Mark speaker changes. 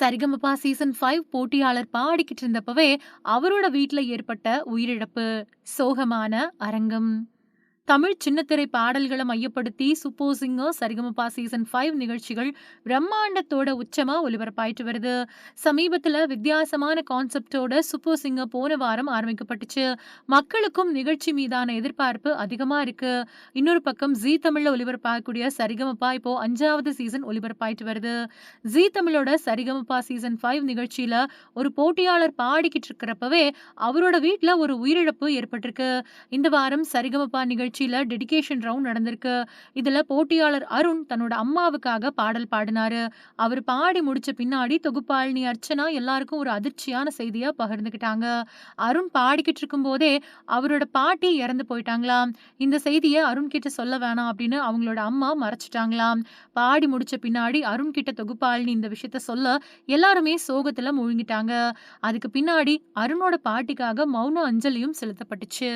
Speaker 1: Sa Re Ga Ma Pa season five போட்டியாளர் பாடிக்கிட்டு இருந்தப்பவே, அவரோட வீட்ல ஏற்பட்ட உயிரிழப்பு. சோகமான அரங்கம். தமிழ் சின்னத்திரை பாடல்களை மையப்படுத்தி super singer Saregamapa season five நிகழ்ச்சிகள் பிரம்மாண்டத்தோட உச்சமா ஒலிபரப்பாயிட்டு வருது. சமீபத்துல வித்தியாசமான கான்செப்ட்டோட சூப்பர் சிங்கர் போன வாரம் ஆரம்பிக்கப்பட்டுச்சு. மக்களுக்கும் நிகழ்ச்சி மீதான எதிர்பார்ப்பு அதிகமா இருக்கு. இன்னொரு பக்கம் ஜீ தமிழ்ல ஒலிபரப்பாகக்கூடிய சரிகமபா இப்போ அஞ்சாவது சீசன் ஒலிபரப்பாயிட்டு வருது. ஜீ தமிழோட சரிகமபா சீசன் ஃபைவ் நிகழ்ச்சியில ஒரு போட்டியாளர் பாடிக்கிட்டு இருக்கிறப்பவே, அவரோட வீட்ல ஒரு உயிரிழப்பு ஏற்பட்டிருக்கு. இந்த வாரம் சரிகமபா நிகழ்ச்சியில டெடிக்கேஷன் ரவுண்ட் நடந்திருக்கு. இதுல போட்டியாளர் அருண் தன்னோட அம்மாவுக்காக பாடல் பாடினாரு. அவர் பாடி முடிச்ச பின்னாடி தொகுப்பாளினி அர்ச்சனா எல்லாருக்கும் ஒரு அதிர்ச்சியான செய்தியாக பகிர்ந்துக்கிட்டாங்க. அருண் பாடிக்கிட்டு இருக்கும்போதே, அவரோட பாட்டி இறந்து போயிட்டாங்களாம். இந்த செய்தியை அருண் கிட்ட சொல்ல வேணாம் அப்படின்னு அவங்களோட அம்மா மறைச்சிட்டாங்களாம் பாடி முடிச்ச பின்னாடி அருண் கிட்ட தொகுப்பாளினி இந்த விஷயத்த சொல்ல, எல்லாருமே சோகத்துல முழுங்கிட்டாங்க அதுக்கு பின்னாடி அருணோட பாட்டிக்காக மௌன அஞ்சலியும் செலுத்தப்பட்டுச்சு.